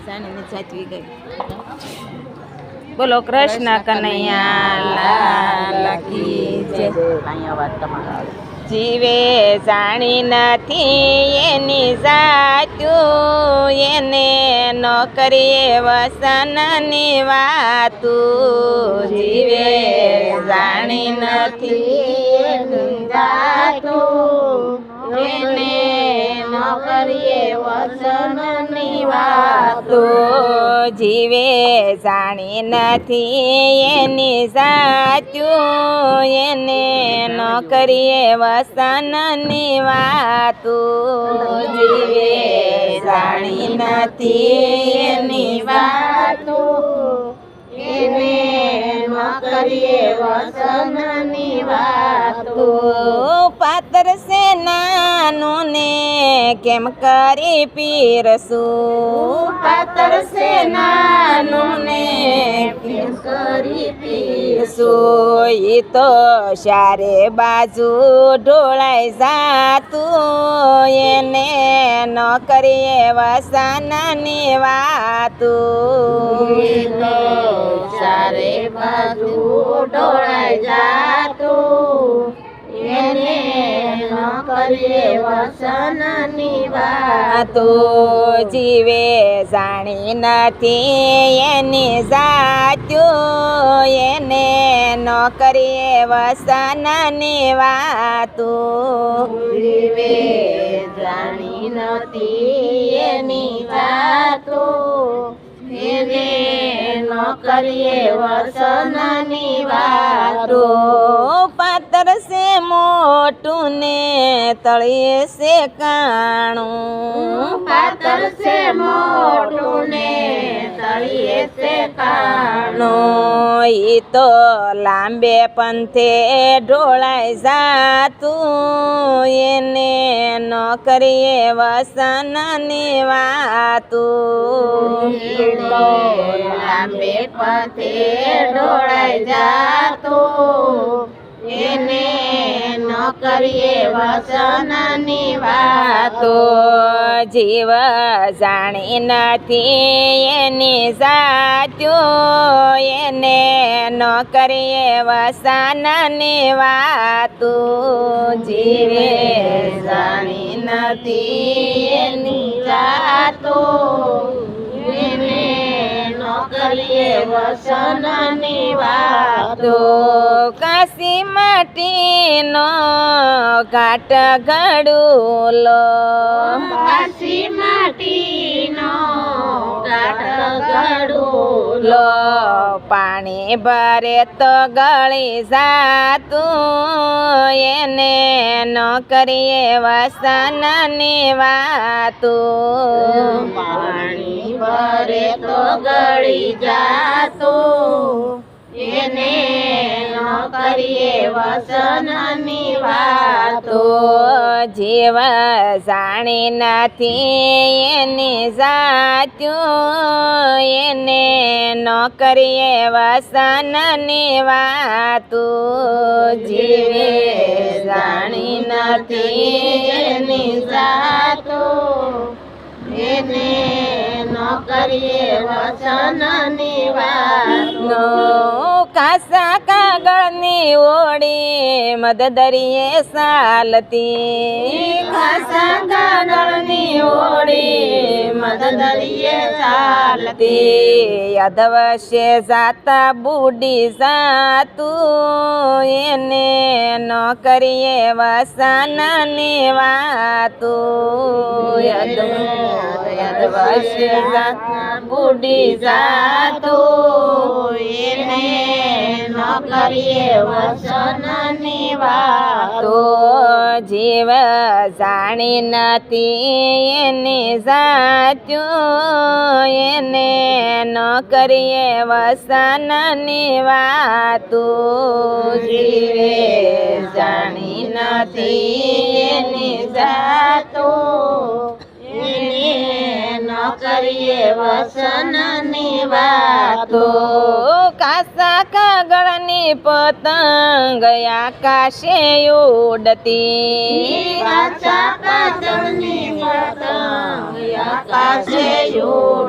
જાણીને બોલો કૃષ્ણ કનૈયા લાલ કી જય અહીંયા વાત તમારા. જીવે જાણી નથી એની જાતું એને ન વસનની વાતું. જીવે જાણી નથી એની જાતું. એને કરીએ વસનની વાતો. જીવે જાણી નથી એની સાચું, એને ન કરીએ વસનની વાતો. જીવે જાણી નથી એની વાતો. એને ન કરીએ વસનની વાતો. પાત્ર છે નાનું ને કેમ કરી પીરસું પાત્ર છે નાનું ને કેમ કરી પીરસું ઈ તો સારે બાજુ ઢોળાઈ જાતું. એને ન કરીએ વસનની વાતું. ચારે બાજુ ઢોળાઈ જાતું. એને કરીએ વસનની વાતો જીવે જાણી નથી એની જાતું એને ન કરીએ વસનની વાતો જીવે જાણી નથી એની વાતો એને ન કરીએ વસનની વાતો પાત્ર છે મોટું ને તળીએ છે કાણું. પાત્ર મોટું ને તળિયે છે કાણું. ઈ તો લાંબે પંથે ઢોળાઈ જાતું. એને ન કરીએ વસનની વાતું લાંબે પંથે ઢોળાઈ જાતું. કરીએ વચનની વાતો. જીવ જાણી નથી એની સાચું એને ન કરીએ વસનની વાતો. જીવે જાણી નથી એની જાતો. વસનની વાતો કાશી માટીનો ઘાટ ઘડુલો કાશી માટીનો ઘાટ ઘડુલો પાણી ભરે તો ગળી જાતું. એને ન કરીએ વસનની વાતું. પાણી ભરે તો ગળી જાતું. એને કરીએ વસનની વાતો જીવ જાણી નથી એની જાતું એને ન કરીએ વસનની વાતો જીવે જાણી નથી એની જાતું એને કરીએ વચનની વાતનો કાસા કાગળની ઓળી મદદરીએ સાલતી. કાસા કાગળની ઓળી મદદરીએ ચાલતી. યાદવશે જાતા બુડી જાતું. એને ન કરીએ વસનની વાતું જાતા બુડી જાતું, એને ન કરીએ વસનની વાતો. જીવ જાણી નથી એની સાચું એને ન કરીએ વસનની વાતો. જીવે જાણી નથી કરીએ વસનની વાતો. કાસા કાગળની પતંગ આકાશે ઉડતી. કાચની પતંગ આકાશે ઉડતી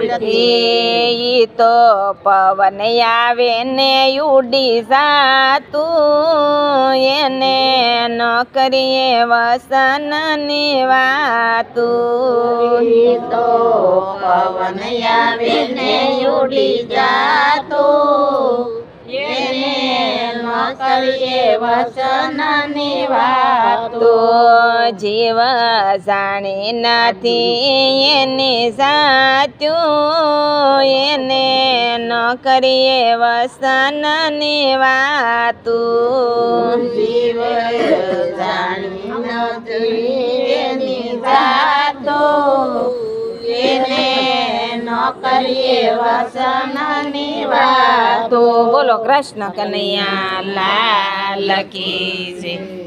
તો પવન આવે ને ઉડી જાતું. એને ન કરીએ વસનની વાતું તો પવન આવે ને ઉડી જાતો. કરીએ વાતો જીવ જાણી નથી એને સાચું એને ન કરીએ વસનની વાતું જીવ જાણી નથી એની ન કરીએ વસનની વાતો. બોલો કૃષ્ણ કનૈયા લાલ કી જય.